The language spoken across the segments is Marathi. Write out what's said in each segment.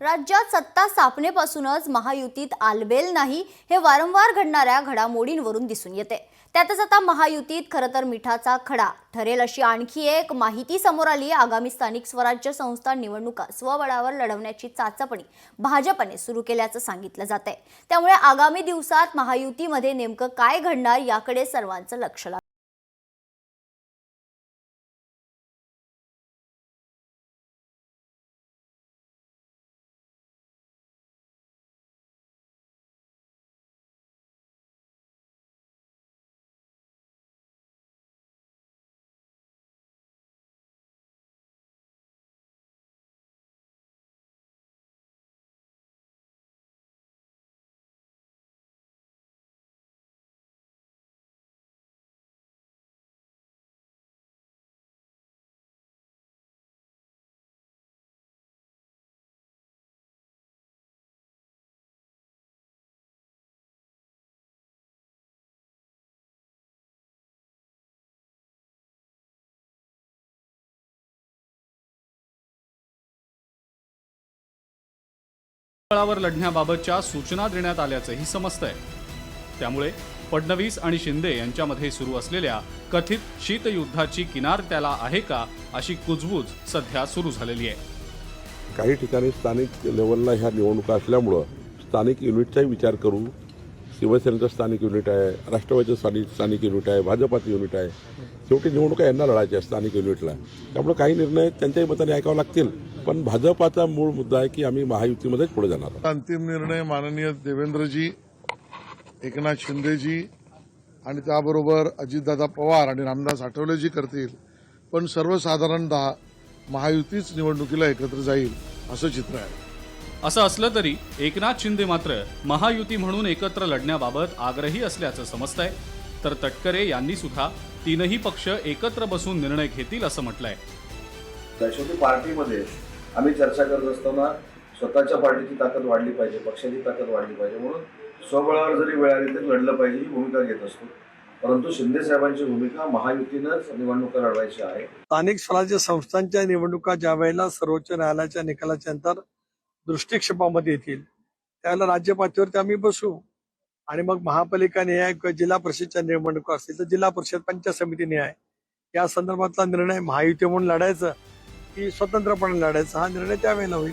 राज्यात सत्ता स्थापनेपासूनच महायुतीत आलबेल नाही हे वारंवार घडणाऱ्या घडामोडींवरून दिसून येते. त्यातच आता महायुतीत खरं तर मिठाचा खडा ठरेल अशी आणखी एक माहिती समोर आली आगामी स्थानिक स्वराज्य संस्था निवडणुका स्वबळावर लढवण्याची चाचपणी भाजपने सुरू केल्याचं सांगितलं जात आहे त्यामुळे आगामी दिवसात महायुतीमध्ये नेमकं काय घडणार याकडे सर्वांचं लक्ष लागलं बळावर लढण्याबाबतच्या सूचना देण्यात आल्याचंही समजतंय. त्यामुळे फडणवीस आणि शिंदे यांच्यामध्ये सुरू असलेल्या कथित शीतयुद्धाची किनार त्याला आहे का अशी कुजबूज सध्या सुरू झालेली आहे. काही ठिकाणी स्थानिक लेवलला ह्या निवडणुका असल्यामुळं स्थानिक युनिटचाही विचार करू शिवसेनेचं स्थानिक युनिट आहे राष्ट्रवादीचं स्थानिक स्थानिक युनिट आहे भाजपाचं युनिट आहे. शेवटी निवडणुका यांना लढायच्या स्थानिक युनिटला. त्यामुळे काही निर्णय त्यांच्याही मताने ऐकावे लागतील. पण भाजपाचा मूळ मुद्दा आहे की आम्ही महायुतीमध्येच पुढे जाणार अंतिम निर्णय माननीय देवेंद्रजी एकनाथ शिंदेजी आणि त्याबरोबर अजितदादा पवार आणि रामदास आठवलेजी करतील. पण सर्वसाधारणतः महायुतीच निवडणुकीला एकत्र जाईल असं चित्र आहे. असं असलं तरी एकनाथ शिंदे मात्र महायुती म्हणून एकत्र लढण्याबाबत आग्रही असल्याचं समजतंय. तर तटकरे यांनी सुद्धा तीनही पक्ष एकत्र बसून निर्णय घेतील असं म्हटलंय. शेवटी पार्टीमध्ये आम्ही चर्चा करत असताना स्वतःच्या पार्टीची ताकद वाढली पाहिजे पक्षाची ताकद वाढली पाहिजे म्हणून स्वबळावर जरी वेळ आली तरी लढलं पाहिजे ही भूमिका घेत असतो. परंतु शिंदे साहेबांची भूमिका महायुतीनंच निवडणुका लढवायची आहे. स्थानिक स्वराज्य संस्थांच्या निवडणुका ज्या वेळेला सर्वोच्च न्यायालयाच्या निकालाच्या नंतर दृष्टिक्षेपामध्ये येतील. त्याला राज्य पातळीवरती आम्ही बसू. आणि मग महापालिका न्याय किंवा जिल्हा परिषदच्या निवडणुका असतील तर जिल्हा परिषद पंचायत समिती न्याय. या संदर्भातला निर्णय महायुती म्हणून लढायचं की स्वतंत्रपणे लढायचं हा निर्णय त्यावेळेला होईल.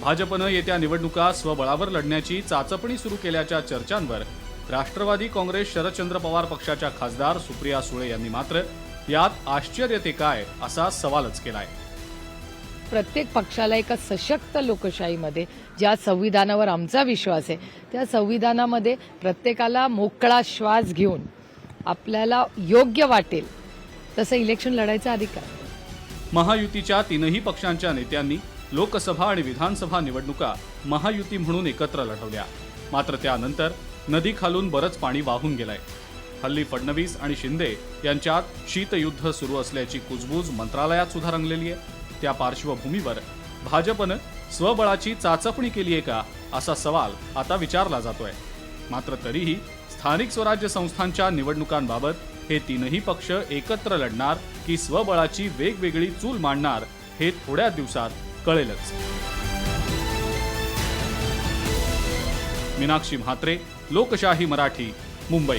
भाजपनं येत्या निवडणुका स्वबळावर लढण्याची चाचपणी सुरू केल्याच्या चर्चांवर राष्ट्रवादी काँग्रेस शरदचंद्र पवार पक्षाच्या खासदार सुप्रिया सुळे यांनी मात्र यात आश्चर्य ते काय असा सवालच केलाय. प्रत्येक पक्षाला एका सशक्त लोकशाहीमध्ये ज्या संविधानावर आमचा विश्वास आहे त्या संविधानामध्ये प्रत्येकाला मोकळा श्वास घेऊन आपल्याला योग्य वाटेल तसं इलेक्शन लढायचा अधिकार महायुतीच्या तीनही पक्षांच्या नेत्यांनी लोकसभा आणि विधानसभा निवडणुका महायुती म्हणून एकत्र लढवल्या. मात्र त्यानंतर नदी खालून बरंच पाणी वाहून गेलंय. हल्ली फडणवीस आणि शिंदे यांच्यात शीतयुद्ध सुरू असल्याची कुजबूज मंत्रालयात सुद्धा रंगलेली आहे. त्या पार्श्वभूमीवर भाजपनं स्वबळाची चाचपणी केली आहे का असा सवाल आता विचारला जातोय. मात्र तरीही स्थानिक स्वराज्य संस्थांच्या निवडणुकांबाबत हे तीनही पक्ष एकत्र लढणार की स्वबळाची वेगवेगळी चूल मांडणार हे थोड्या दिवसात कळेलच. मीनाक्षी म्हात्रे लोकशाही मराठी मुंबई.